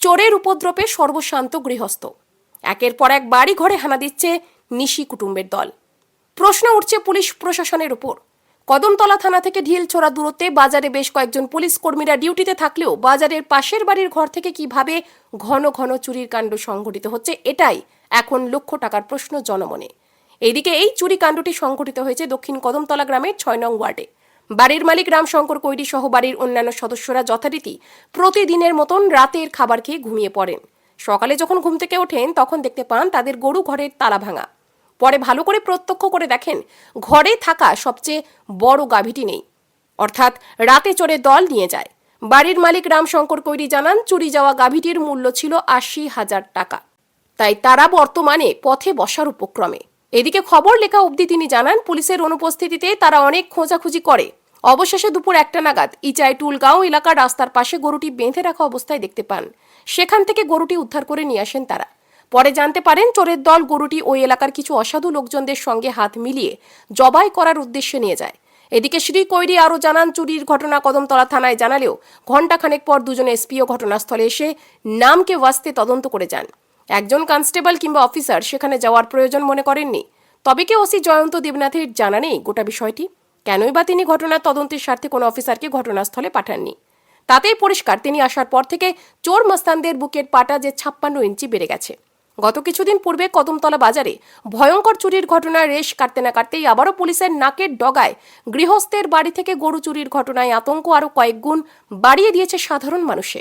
চোরের উপদ্রবে সর্বশান্ত গৃহস্থ। একের পর এক বাড়ি ঘরে হানা দিচ্ছে নিশি কুটুম্বের দল। প্রশ্ন উঠছে পুলিশ প্রশাসনের উপর। কদমতলা থানা থেকে ঢিল ছোড়া দূরত্বে বাজারে বেশ কয়েকজন পুলিশ কর্মীরা ডিউটিতে থাকলেও বাজারের পাশের বাড়ির ঘর থেকে কীভাবে ঘন ঘন চুরির কাণ্ড সংঘটিত হচ্ছে এটাই এখন লক্ষ টাকার প্রশ্ন জনমনে। এদিকে এই চুরি কাণ্ডটি সংঘটিত হয়েছে দক্ষিণ কদমতলা গ্রামের ছয় নং ওয়ার্ডে। বাড়ির মালিক রামশঙ্কর কৈরি সহ বাড়ির অন্যান্য সদস্যরা যথারীতি প্রতিদিনের মতন রাতের খাবার খেয়ে ঘুমিয়ে পড়েন। সকালে যখন ঘুম থেকে ওঠেন, তখন দেখতে পান তাদের গরু ঘরের তালা ভাঙা। পরে ভালো করে প্রত্যক্ষ করে দেখেন, ঘরে থাকা সবচেয়ে বড় গাভীটি নেই। অর্থাৎ রাতে চড়ে দল নিয়ে যায়। বাড়ির মালিক রামশঙ্কর কৈরি জানান, চুরি যাওয়া গাভীটির মূল্য ছিল আশি হাজার টাকা। তাই তারা বর্তমানে পথে বসার উপক্রমে। এদিকে খবর লেখা অবধি তিনি জানান, পুলিশের অনুপস্থিতিতে তারা অনেক খোঁজাখুঁজি করে। অবশেষে দুপুর একটা নাগাদ ইচাই টুলগাঁও এলাকার রাস্তার পাশে গরুটি বেঁধে রাখা অবস্থায় দেখতে পান। সেখান থেকে গরুটি উদ্ধার করে নিয়ে আসেন তারা। পরে জানতে পারেন, চোরের দল গরুটি ওই এলাকার কিছু অসাধু লোকজনদের সঙ্গে হাত মিলিয়ে জবাই করার উদ্দেশ্যে নিয়ে যায়। এদিকে শ্রী কৈরি আরও জানান, চুরির ঘটনা কদমতলা থানায় জানালেও ঘণ্টাখানেক পর দুজন এসপিও ঘটনাস্থলে এসে নামকে ওয়াস্তে তদন্ত করে যান। একজন কনস্টেবল কিংবা অফিসার সেখানে যাওয়ার প্রয়োজন মনে করেননি। তবে কি ওসি জয়ন্ত দেবনাথের জানা নেই গোটা বিষয়টি? কেনই বা তিনি ঘটনার তদন্তের স্বার্থে কোনো অফিসারকে ঘটনাস্থলে পাঠাননি? তাতেই পরিষ্কার, তিনি আসার পর থেকে চোর মস্তানদের বুকের পাটা যে ছাপ্পান্ন ইঞ্চি বেড়ে গেছে। গত কিছুদিন পূর্বে কদমতলা বাজারে ভয়ঙ্কর চুরির ঘটনায় রেশ কাটতে না কাটতেই আবারও পুলিশের নাকের ডগায় গৃহস্থের বাড়ি থেকে গরু চুরির ঘটনায় আতঙ্ক আরও কয়েক গুণ বাড়িয়ে দিয়েছে সাধারণ মানুষে।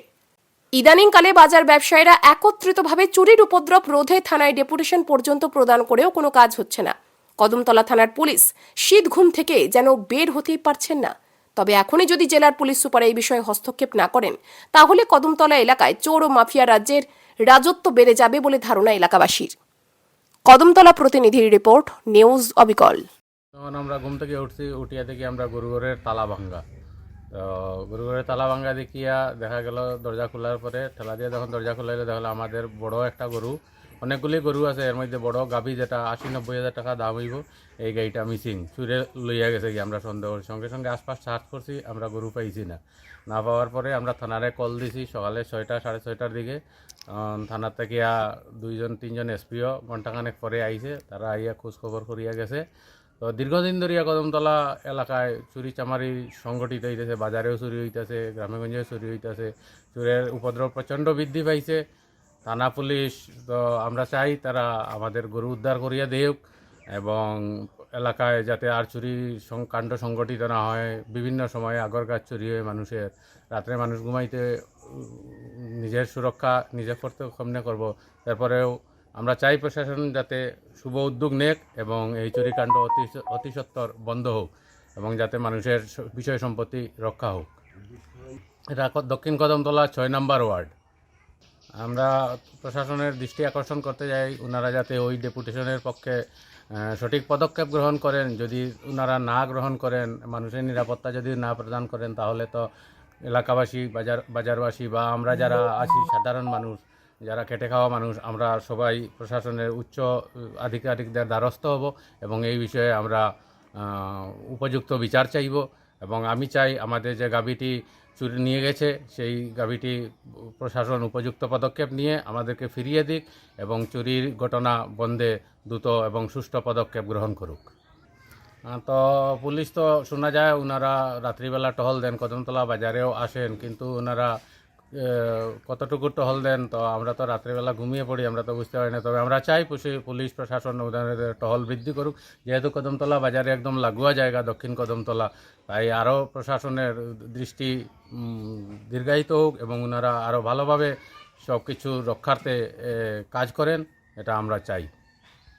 ইদানিংকালে বাজার ব্যবসায়ীরা একত্রিতভাবে চুরির উপদ্রব রোধে থানায় ডেপুটেশন পর্যন্ত প্রদান করেও কোনো কাজ হচ্ছে না। কদমতলা থানার পুলিশ শীত ঘুম থেকে যেন বের হতেই পারছেন না। তবে এখনই যদি জেলার পুলিশ সুপার এই বিষয়ে হস্তক্ষেপ না করেন, তাহলে কদমতলা এলাকায় চোর ও মাফিয়া রাজ্যের রাজত্ব বেড়ে যাবে বলে ধারণা এলাকাবাসীর। কদমতলা প্রতিনিধির রিপোর্ট, নিউজ অবিকল। আমরা ঘুম থেকে উঠছি, উঠিয়া দেখি আমরা গরুঘরের তালা ভাঙ্গা। তো গরুঘরের তালা ভাঙ্গা দেখিয়া দেখা গেল দরজা খোলার পরে, ঠেলা দিয়ে যখন দরজা খোলাইলে, দেখা আমাদের বড় একটা গরু, অনেকগুলি গরু আছে, এর মধ্যে বড় গাভী যেটা আশি নব্বই হাজার টাকা দাম হইব, এই গাড়িটা মিসিং চুরে লইয়া গেছে কি আমরা সন্দেহ করি। সঙ্গে সঙ্গে আশপাশ সার্চ করছি, আমরা গরু পাইছি না। না পাওয়ার পরে আমরা থানারে কল দিছি, সকালে ছয়টা, সাড়ে ছয়টার দিকে থানার থেকে দুইজন, তিনজন এসপিও ঘন্টাখানেক পরে আইছে, তারা আইয়া খোঁজ খবর করিয়া গেছে। তো দীর্ঘদিন ধরিয়া কদমতলা এলাকায় চুরি চামারি সংগঠিত হইতেছে, বাজারেও চুরি হইতেছে, গ্রামেগঞ্জেও চুরি হইতেছে। চুরের উপদ্রব প্রচণ্ড বৃদ্ধি পাইছে। থানা পুলিশ, তো আমরা চাই তারা আমাদের গরু উদ্ধার করিয়া দেউক এবং এলাকায় যাতে আর চুরি কাণ্ড সংগঠিত না হয়। বিভিন্ন সময়ে আগর গাছ চুরি হয় মানুষের, রাত্রে মানুষ ঘুমাইতে নিজের সুরক্ষা নিজে করতে কেমনে করব। তারপরেও আমরা চাই প্রশাসন যাতে শুভ উদ্যোগ নেক এবং এই চুরিকাণ্ড অতি অতি সত্বর বন্ধ হোক এবং যাতে মানুষের বিষয় সম্পত্তি রক্ষা হোক। এটা দক্ষিণ কদমতলা ছয় নম্বর ওয়ার্ড। আমরা প্রশাসনের দৃষ্টি আকর্ষণ করতে যাই ওনারা যাতে ওই ডেপুটেশনের পক্ষে সঠিক পদক্ষেপ গ্রহণ করেন। যদি ওনারা না গ্রহণ করেন, মানুষের নিরাপত্তা যদি না প্রদান করেন, তাহলে তো এলাকাবাসী, বাজার, বাজারবাসী বা আমরা যারা আছি, সাধারণ মানুষ যারা খেটে খাওয়া মানুষ, আমরা সবাই প্রশাসনের উচ্চ আধিকারিকদের দ্বারস্থ হব এবং এই বিষয়ে আমরা উপযুক্ত বিচার চাইব। এবং আমি চাই আমাদের যে গাভীটি চুরি নিয়ে গেছে, সেই গাভীটি প্রশাসন উপযুক্ত পদক্ষেপ নিয়ে আমাদেরকে ফিরিয়ে দিক এবং চুরির ঘটনা বন্ধে দ্রুত এবং সুষ্ঠু পদক্ষেপ গ্রহণ করুক। তো পুলিশ তো শোনা যায় ওনারা রাত্রিবেলা টহল দেন কদমতলা বাজারেও আসেন, কিন্তু ওনারা কতটুকু টহল দেন, তো আমরা তো রাত্রিবেলা ঘুমিয়ে পড়ি, আমরা তো বুঝতে পারি না। তবে আমরা চাই পুলিশ প্রশাসন টহল বৃদ্ধি করুক। যেহেতু কদমতলা বাজারে একদম লাগুয়া জায়গা, দক্ষিণ কদমতলা, তাই আরও প্রশাসনের দৃষ্টি দীর্ঘায়িত হোক এবং ওনারা আরও ভালোভাবে সব কিছু রক্ষার্থে কাজ করেন, এটা আমরা চাই।